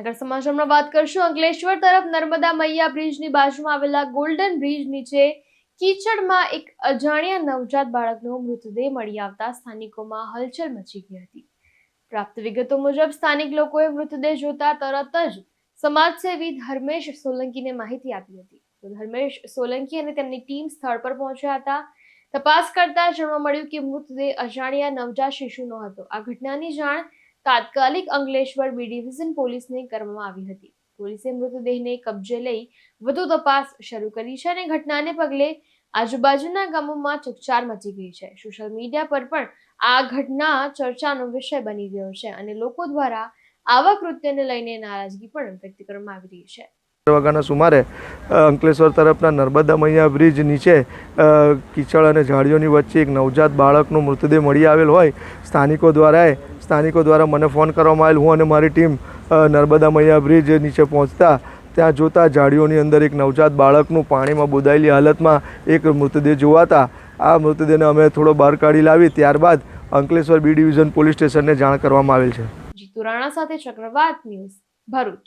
આગળ સમાચારમાં વાત કરશું. અંકલેશ્વર તરફ નર્મદા મૈયા બ્રિજની બાજુમાં આવેલા ગોલ્ડન બ્રિજ નીચે કીચડમાં એક અજાણ્યા નવજાત બાળકનો મૃતદેહ મળી આવતા સ્થાનિકોમાં હલચલ મચી ગઈ હતી. પ્રાપ્ત વિગતો મુજબ સ્થાનિક લોકોએ મૃતદેહ જોતા તરત જ સમાજસેવી ધર્મેશ સોલંકીને માહિતી આપી હતી. તો ધર્મેશ સોલંકી અને તેમની ટીમ સ્થળ પર પહોંચ્યા હતા. તપાસ કરતા જાણવા મળ્યું કે મૃતદેહ અજાણ્યા નવજાત શિશુનો હતો. આ ઘટનાની જાણ તાત્કાલિક અંકલેશ્વર બી ડિવિઝન પોલીસને કરવામાં આવી હતી. પોલીસે મૃતદેહને કબજે લઈ વધુ તપાસ શરૂ કરી છે અને ઘટનાને પગલે આજુબાજુના ગામોમાં ચકચાર મચી ગઈ છે. સોશિયલ મીડિયા પર પણ આ ઘટના ચર્ચાનો વિષય બની ગયો છે અને લોકો દ્વારા આવા કૃત્યને લઈને નારાજગી પણ વ્યક્ત કરવામાં આવી રહી છે. વાગ્યાના સુમારે અંકલેશ્વર તરફના નર્મદા મૈયા બ્રિજ નીચે કીચડ અને ઝાડીઓની વચ્ચે એક નવજાત બાળકનો મૃતદેહ મળી આવેલ હોય. સ્થાનિકો દ્વારા સ્થાનિકો દ્વારા મને ફોન કરવામાં આવેલ. હું અને મારી ટીમ નર્મદા મૈયા બ્રિજ નીચે પહોંચતા ત્યાં જોતા ઝાડીઓની અંદર એક નવજાત બાળકનું પાણીમાં બોદાયેલી હાલતમાં એક મૃતદેહ જોવાતા આ મૃતદેહને અમે થોડો બહાર કાઢી લાવી. ત્યારબાદ અંકલેશ્વર બી ડિવિઝન પોલીસ સ્ટેશનને જાણ કરવામાં આવેલ છે. જીતુ રાણા સાથે ચક્રવાત ન્યૂઝ, ભરૂચ.